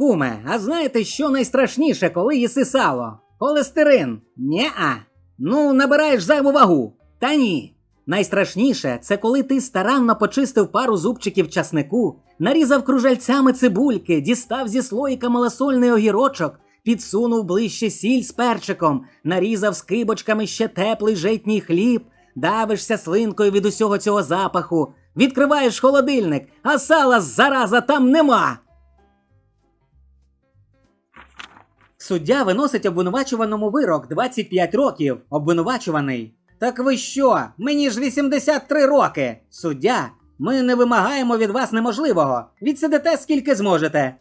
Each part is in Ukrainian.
Куме, а знаєте, що найстрашніше, коли їси сало? Холестерин? Нє-а. Ну, набираєш зайву вагу. Та ні. Найстрашніше це коли ти старанно почистив пару зубчиків часнику, нарізав кружальцями цибульки, дістав зі слоїка малосольний огірочок, підсунув ближче сіль з перчиком, нарізав скибочками ще теплий житній хліб, давишся слинкою від усього цього запаху, відкриваєш холодильник, а сала зараза там нема. Суддя виносить обвинувачуваному вирок 25 років. Обвинувачуваний. Так ви що? Мені ж 83 роки. Суддя, ми не вимагаємо від вас неможливого. Відсидите скільки зможете.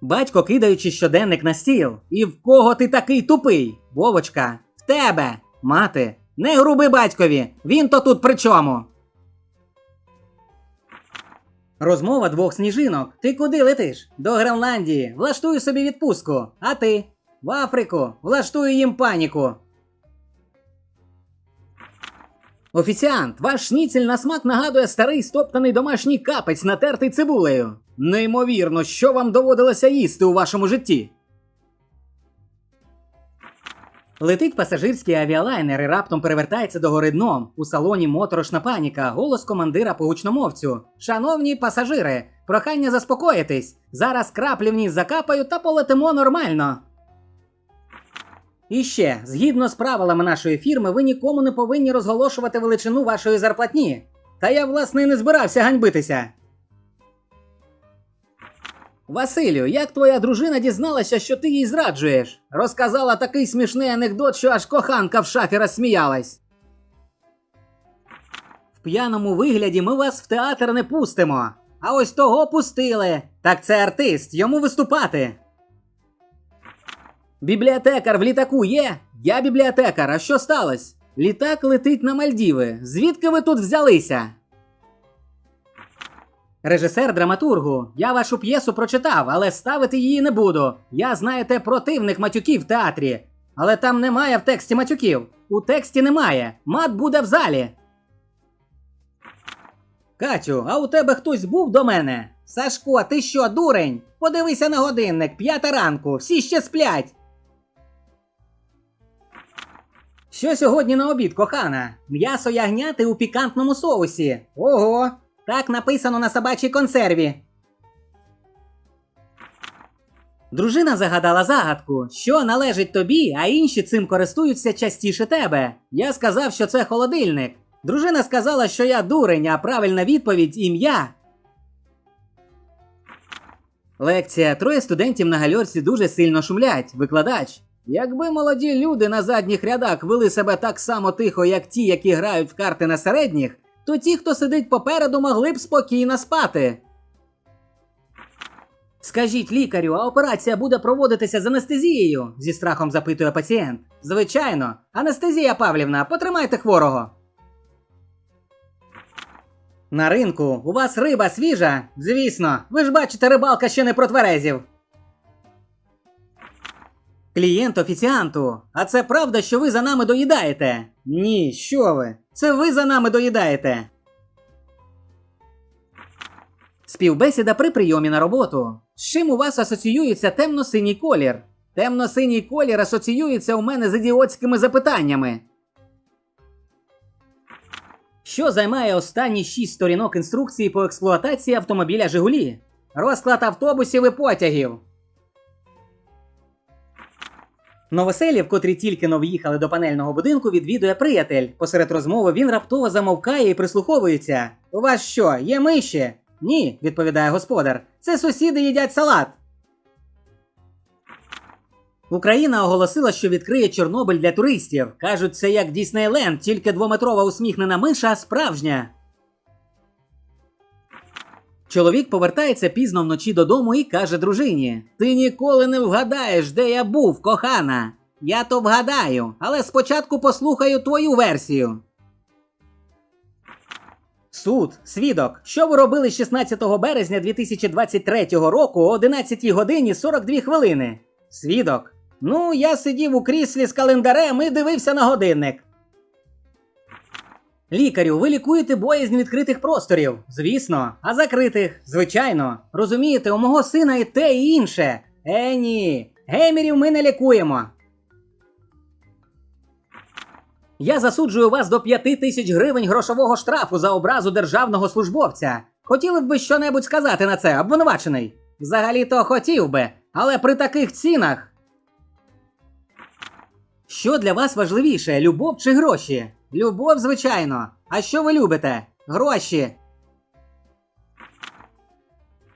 Батько, кидаючи щоденник на стіл. І в кого ти такий тупий? Вовочка, в тебе. Мати, не груби батькові. Він то тут при чому? Розмова двох сніжинок. Ти куди летиш? До Гренландії. Влаштую собі відпустку. А ти? В Африку. Влаштую їм паніку. Офіціант, ваш шніцель на смак нагадує старий стоптаний домашній капець, натертий цибулею. Неймовірно, що вам доводилося їсти у вашому житті. Летить пасажирський авіалайнер і раптом перевертається до гори дном. У салоні моторошна паніка, голос командира по гучномовцю. Шановні пасажири, прохання заспокоїтись. Зараз краплі вниз закапаю та полетимо нормально. І ще, згідно з правилами нашої фірми, ви нікому не повинні розголошувати величину вашої зарплатні. Та я, власне, і не збирався ганьбитися. Василю, як твоя дружина дізналася, що ти їй зраджуєш? Розказала такий смішний анекдот, що аж коханка в шафі розсміялась. В п'яному вигляді ми вас в театр не пустимо. А ось того пустили. Так це артист, йому виступати. Бібліотекар в літаку є? Я бібліотекар, а що сталося? Літак летить на Мальдіви. Звідки ви тут взялися? Режисер драматургу, я вашу п'єсу прочитав, але ставити її не буду. Я, знаєте, противник матюків в театрі. Але там немає в тексті матюків. У тексті немає. Мат буде в залі. Катю, а у тебе хтось був до мене? Сашко, ти що, дурень? Подивися на годинник, п'ята ранку, всі ще сплять. Що сьогодні на обід, кохана? М'ясо ягняти у пікантному соусі. Ого! Так написано на собачій консерві. Дружина загадала загадку, що належить тобі, а інші цим користуються частіше тебе. Я сказав, що це холодильник. Дружина сказала, що я дурень, а правильна відповідь ім'я. Лекція. Троє студентів на гальорці дуже сильно шумлять. Викладач. Якби молоді люди на задніх рядах вели себе так само тихо, як ті, які грають в карти на середніх, то ті, хто сидить попереду, могли б спокійно спати. Скажіть лікарю, а операція буде проводитися з анестезією? зі страхом запитує пацієнт. Звичайно, анестезія Павлівна, потримайте хворого. На ринку у вас риба свіжа? Звісно, ви ж бачите, рибалка ще не протверезів. Клієнт офіціанту. А це правда, що ви за нами доїдаєте? Ні, що ви? Це ви за нами доїдаєте. Співбесіда при прийомі на роботу. З чим у вас асоціюється темно-синій колір? Темно-синій колір асоціюється у мене з ідіотськими запитаннями. Що займає останні шість сторінок інструкції по експлуатації автомобіля Жигулі? Розклад автобусів і потягів. Новоселів, котрі тільки но в'їхали до панельного будинку, відвідує приятель. Посеред розмови він раптово замовкає і прислуховується. У вас що, є миші? Ні, відповідає господар. Це сусіди їдять салат. Україна оголосила, що відкриє Чорнобиль для туристів. Кажуть, це як Діснейленд, тільки двометрова усміхнена миша справжня. Чоловік повертається пізно вночі додому і каже дружині: Ти ніколи не вгадаєш, де я був, кохана. Я то вгадаю, але спочатку послухаю твою версію. Суд, свідок, що ви робили 16 березня 2023 року о 11 годині 42 хвилини? Свідок. Ну, я сидів у кріслі з календарем і дивився на годинник. Лікарю, ви лікуєте боязнь відкритих просторів. Звісно, а закритих, звичайно. Розумієте, у мого сина і те, і інше. Е, ні. Геймерів ми не лікуємо. Я засуджую вас до п'яти тисяч гривень грошового штрафу за образу державного службовця. Хотіли б ви щонебудь сказати на це, обвинувачений? Взагалі-то хотів би, але при таких цінах. Що для вас важливіше, любов чи гроші? Любов, звичайно. А що ви любите? Гроші.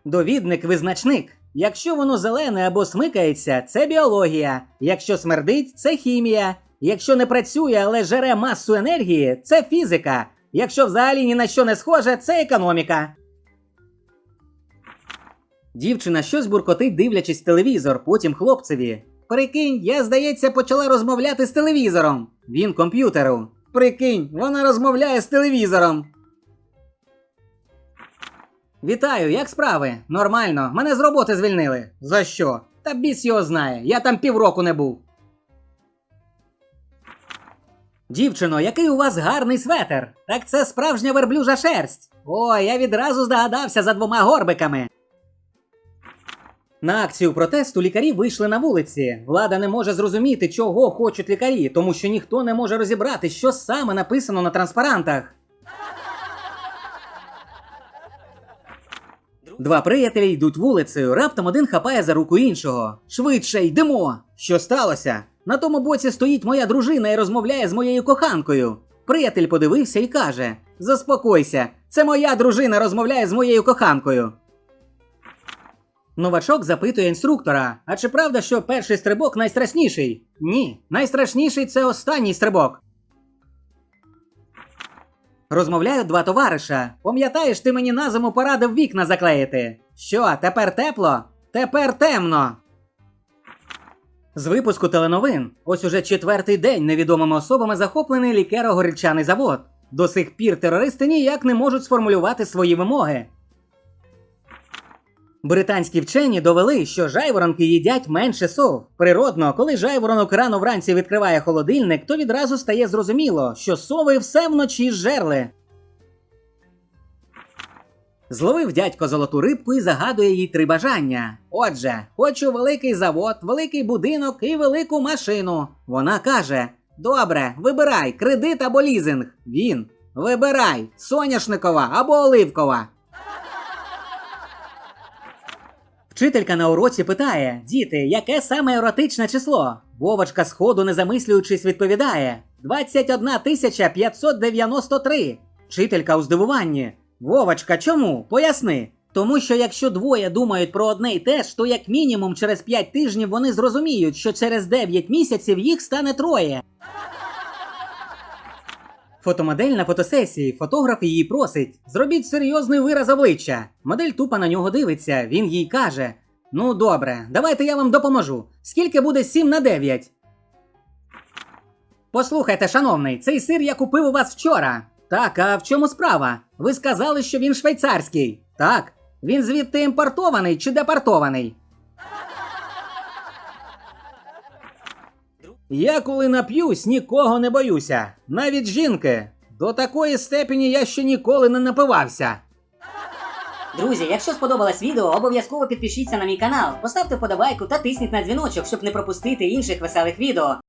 Довідник визначник. Якщо воно зелене або смикається, це біологія. Якщо смердить, це хімія. Якщо не працює, але жере масу енергії, це фізика. Якщо взагалі ні на що не схоже, це економіка. Дівчина щось буркотить, дивлячись телевізор, потім хлопцеві. Прикинь, я, здається, почала розмовляти з телевізором. Він комп'ютеру. Прикинь, вона розмовляє з телевізором. Вітаю, як справи? Нормально. Мене з роботи звільнили. За що? Та біс його знає. Я там півроку не був. Дівчино, який у вас гарний светер. Так це справжня верблюжа шерсть. О, я відразу здогадався за двома горбиками. На акцію протесту лікарі вийшли на вулиці. Влада не може зрозуміти, чого хочуть лікарі, тому що ніхто не може розібрати, що саме написано на транспарантах. Два приятелі йдуть вулицею, раптом один хапає за руку іншого. Швидше йдемо! Що сталося? На тому боці стоїть моя дружина і розмовляє з моєю коханкою. Приятель подивився і каже: Заспокойся, це моя дружина розмовляє з моєю коханкою. Новачок запитує інструктора: А чи правда, що перший стрибок найстрашніший? Ні, найстрашніший це останній стрибок. Розмовляють два товариша. Пам'ятаєш, ти мені на зиму порадив вікна заклеїти. Що, тепер тепло? Тепер темно. З випуску теленовин. Ось уже четвертий день невідомими особами захоплений лікеро-горільчаний завод. До сих пір терористи ніяк не можуть сформулювати свої вимоги. Британські вчені довели, що жайворонки їдять менше сов. Природно, коли жайворонок рано вранці відкриває холодильник, то відразу стає зрозуміло, що сови все вночі жерли. Зловив дядько золоту рибку і загадує їй три бажання. Отже, хочу великий завод, великий будинок і велику машину. Вона каже: Добре, вибирай кредит або лізинг. Він вибирай соняшникова або оливкова. Вчителька на уроці питає: Діти, яке саме еротичне число? Вовочка сходу, не замислюючись, відповідає: 21 тисяча 593. Вчителька у здивуванні. Вовочка, чому? Поясни. Тому що якщо двоє думають про одне й те ж, то як мінімум через 5 тижнів вони зрозуміють, що через 9 місяців їх стане троє. Фотомодель на фотосесії, фотограф її просить: зробіть серйозний вираз обличчя. Модель тупо на нього дивиться, він їй каже: Ну добре, давайте я вам допоможу. Скільки буде 7 на 9? Послухайте, шановний, цей сир я купив у вас вчора. Так, а в чому справа? Ви сказали, що він швейцарський. Так. Він звідти імпортований чи депортований? Я коли нап'юсь, нікого не боюся. Навіть жінки. До такої степені я ще ніколи не напивався. Друзі, якщо сподобалось відео, обов'язково підпишіться на мій канал, поставте вподобайку та тисніть на дзвіночок, щоб не пропустити інших веселих відео.